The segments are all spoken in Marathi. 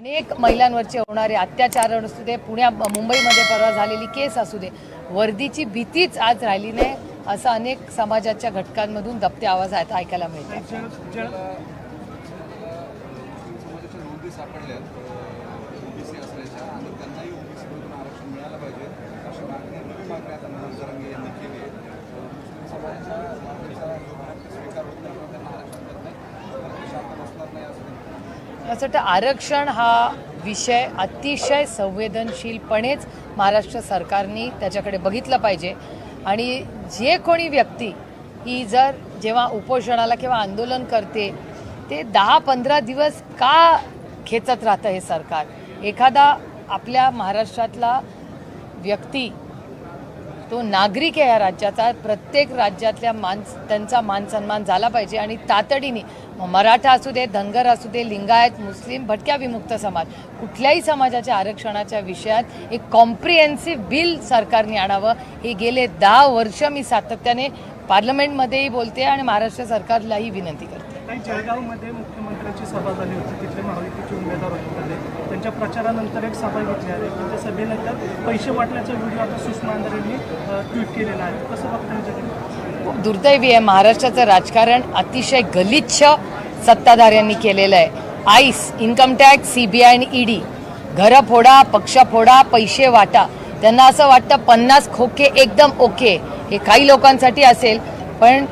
अनेक महिलांवरचे होणारे अत्याचार असू दे पुण्या मुंबईमध्ये परवा झालेली केस असू दे वर्दीची भीतीच आज राहिली नाही असं अनेक समाजाच्या घटकांमधून दबते आवाज आहेत ऐकायला मिळतात समाजाच्या नोंदी सापडल्यात ओबीसी असल्याच्या आणि त्यांनाही ओबीसीमधून आरक्षण मिळालं पाहिजे अशी मागणी नवी मागणी आता मनोज जरांगे यांनी केली आहे मुस्लिम समाजाच्या मागणीचा जोपर्यंत स्वीकार होत नाही किंवा त्यांना आरक्षण देत नाही तोपर्यंत शांत बसणार नाही असं त्यांनी असं वाटतं आरक्षण हा विषय अतिशय संवेदनशीलपणेच महाराष्ट्र सरकारने त्याच्याकडे बघितलं पाहिजे. आणि जे कोणी व्यक्ती ही जर जेव्हा उपोषणाला किंवा आंदोलन करते ते दहा पंधरा दिवस का खेचत राहतं हे सरकार? एखादा आपल्या महाराष्ट्रातला व्यक्ती तो नागरिक आहे या राज्याचा. प्रत्येक राज्यातल्या मान त्यांचा मान सन्मान झाला पाहिजे आणि तातडीने मराठा असू दे धनगर असू दे लिंगायत मुस्लिम भटक्या विमुक्त समाज कुठल्याही समाजाच्या आरक्षणाच्या विषयात एक कॉम्प्रिहेन्सिव्ह बिल सरकारने आणावं. हे गेले दहा वर्ष मी सातत्याने पार्लमेंटमध्येही बोलते आणि महाराष्ट्र सरकारलाही विनंती करते. काही जळगावमध्ये मुख्यमंत्र्यांची सभा झाली होती. तिथले महायुतीचे उमेदवार होते त्यांच्या प्रचारानंतर एक सभा घेतली आहे. पण त्या सभेनंतर पैसे वाटल्याचा व्हिडिओ आता सुषमा अंधारे यांनी ट्विट केलेला आहे. कसं बघता दुर्दैवी आहे. महाराष्ट्राचं राजकारण अतिशय गलिच्छ सत्ताधाऱ्यांनी केलेलं आहे. Ice income tax C B I आणि ईडी घरं फोडा पक्ष फोडा पैसे वाटा. त्यांना असं वाटतं पन्नास खोके एकदम ओके. हे काही लोकांसाठी असेल पण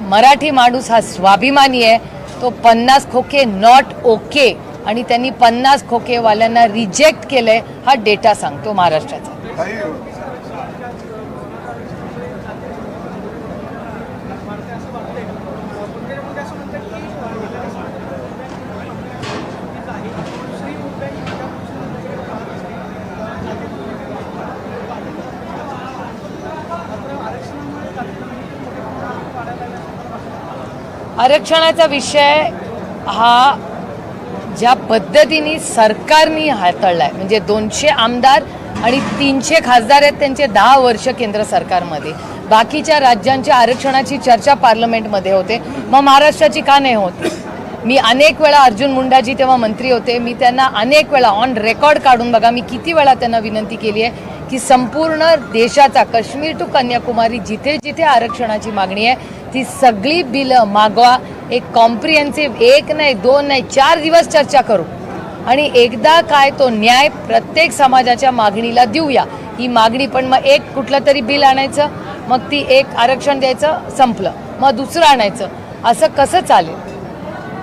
मराठी माणूस हा स्वाभिमानी आहे. तो पन्नास खोके नॉट ओके आणि त्यांनी पन्नास खोकेवाल्यांना रिजेक्ट केलंय हा डेटा सांगतो महाराष्ट्राचा. आरक्षणाचा विषय हा ज्या पद्धतीने सरकारने हाताळलाय म्हणजे दोनशे आमदार आणि तीनशे खासदार आहेत त्यांचे दहा वर्ष केंद्र सरकारमध्ये. बाकीच्या राज्यांच्या आरक्षणाची चर्चा पार्लमेंटमध्ये होते. मग महाराष्ट्राची का नाही होत? मी अनेक वेळा अर्जुन मुंडाजी तेव्हा मंत्री होते. मी त्यांना अनेक वेळा ऑन रेकॉर्ड काढून बघा मी किती वेळा त्यांना विनंती केली आहे की संपूर्ण देशाचा काश्मीर टू कन्याकुमारी जिथे जिथे आरक्षणाची मागणी आहे ती सगळी बिलं मागवा. एक कॉम्प्रिहेन्सिव्ह एक नाही दोन नाही चार दिवस चर्चा करू. आणि एकदा काय तो न्याय प्रत्येक समाजाच्या मागणीला देऊया. ही मागणी पण मग एक कुठलं तरी बिल आणायचं मग ती एक आरक्षण द्यायचं संपलं. मग दुसरं आणायचं. असं कसं चालेल?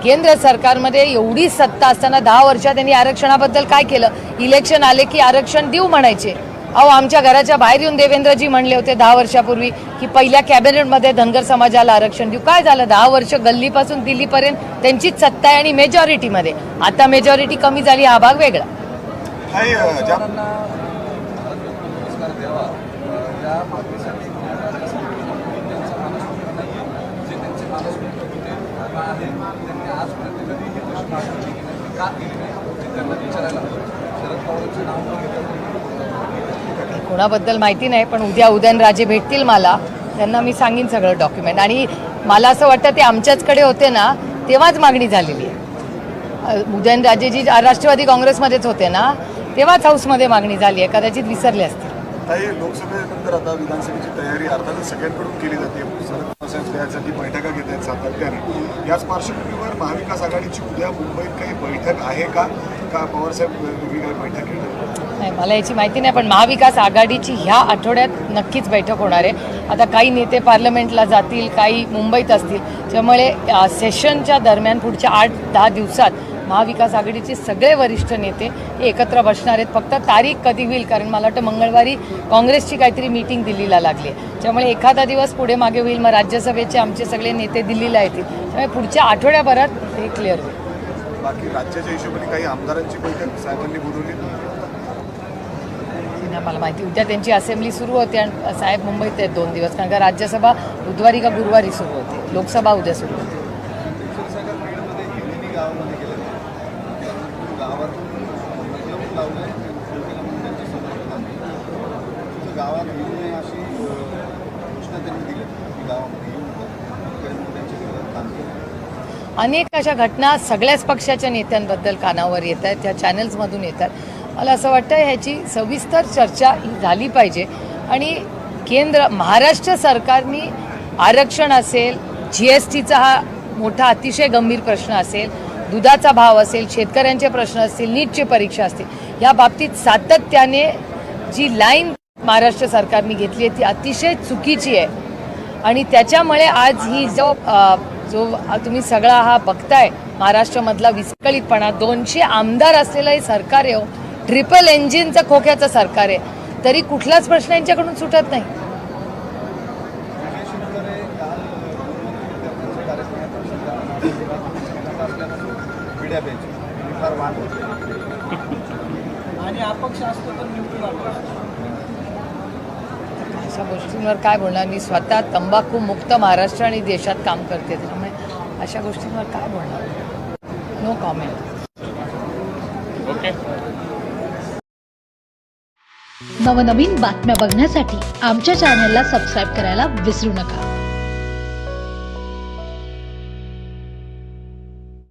केंद्र सरकारमध्ये एवढी सत्ता असताना दहा वर्षात त्यांनी आरक्षणाबद्दल काय केलं? इलेक्शन आले की आरक्षण देऊ म्हणायचे. अहो आमच्या घराच्या बाहेर येऊन देवेंद्रजी म्हणले होते दहा वर्षापूर्वी की पहिल्या कॅबिनेटमध्ये धनगर समाजाला आरक्षण देऊ. काय झालं? दहा वर्ष गल्लीपासून दिल्लीपर्यंत त्यांचीच सत्ता आहे आणि मेजॉरिटीमध्ये आता मेजॉरिटी कमी झाली हा भाग वेगळा. द्यावा या मागणीसाठी त्यांचा मानस नाही जे त्यांचे मानस होते आता आहे त्यांनी आजपर्यंत कधी ही तशी मागणी केली नाही का? केली नाही ते त्यांना विचारायला हवं शरद पवारांचं नाव न घेता कोणाबद्दल माहिती नाही पण उद्या उदयनराजे भेटतील मला. त्यांना मी सांगीन सगळं डॉक्युमेंट आणि मला असं वाटतं ते आमच्याचकडे होते ना तेव्हाच मागणी झालेली आहे. अ, उदयनराजेजी राष्ट्रवादी काँग्रेसमध्येच होते ना तेव्हाच हाऊसमध्ये मागणी झाली आहे. कदाचित विसरले असतील. काही लोकसभेनंतर आता विधानसभेची तयारी अर्थातच सगळ्यांकडून केली जाते. तसेच त्यासाठी बैठका घेत आहेत सातत्याने. याच पार्श्वभूमीवर महाविकास आघाडीची उद्या मुंबईत काही बैठक आहे का? का पवारसाहेब वेगळी काही बैठक घेणार नाही मला याची माहिती नाही पण महाविकास आघाडीची ह्या आठवड्यात नक्कीच बैठक होणार आहे. आता काही नेते पार्लमेंटला जातील काही मुंबईत असतील. त्यामुळे सेशनच्या दरम्यान पुढच्या आठ दहा दिवसात महाविकास आघाडीचे सगळे वरिष्ठ नेते हे एकत्र बसणार आहेत. फक्त तारीख कधी होईल? कारण मला वाटतं मंगळवारी काँग्रेसची काहीतरी मीटिंग दिल्लीला लागली आहे. त्यामुळे एखादा दिवस पुढे मागे होईल. मग राज्यसभेचे आमचे सगळे नेते दिल्लीला येतील. त्यामुळे पुढच्या आठवड्याभरात हे क्लिअर होईल. बाकी राज्याच्या हिशोबाने काही आमदारांची बैठक साहेबांनी बोलवली? मला माहिती. उद्या त्यांची असेंब्ली सुरू होते आणि साहेब मुंबईत आहेत दोन दिवस. कारण का राज्यसभा बुधवारी का गुरुवारी सुरू होते. लोकसभा उद्या सुरू होते. लावलं आहे म्हणून त्यांच्या गावात येऊ नये अशी सूचना त्यांनी दिली. की गावामध्ये येऊ नका काम केलं. अनेक अशा घटना सगळ्याच पक्षाच्या नेत्यांबद्दल कानावर येत आहेत त्या चॅनल्समधून येतात मला असं वाटतं ह्याची सविस्तर चर्चा ही झाली पाहिजे. आणि केंद्र महाराष्ट्र सरकारने आरक्षण असेल जी एस टीचा हा मोठा अतिशय गंभीर प्रश्न असेल दुधाचा भाव असेल शेतकऱ्यांचे प्रश्न असतील नीटची परीक्षा असतील या बाबतीत सातत्याने जी लाईन महाराष्ट्र सरकारने घेतली आहे ती अतिशय चुकीची आहे. आणि त्याच्यामुळे आज ही जो जो तुम्ही सगळा हा बघताय महाराष्ट्रामधला विस्कळीतपणा दोनशे आमदार असलेलं हे सरकार आहे हो. ट्रिपल इंजिनचं खोक्याचं सरकार आहे. तरी कुठलाच प्रश्न यांच्याकडून सुटत नाही. मीडिया बेंच फार वाद होते. आणि अपक्ष असतो तर निवडून आलो अशा गोष्टींवर काय बोलणार? मी स्वतः तंबाखू मुक्त महाराष्ट्र आणि देशात काम करते त्याच्यामुळे अशा गोष्टींवर काय बोलणार? नो कॉमेंट नवनवीन बातम्या बघण्यासाठी आमच्या चॅनलला सबस्क्राईब करायला विसरू नका.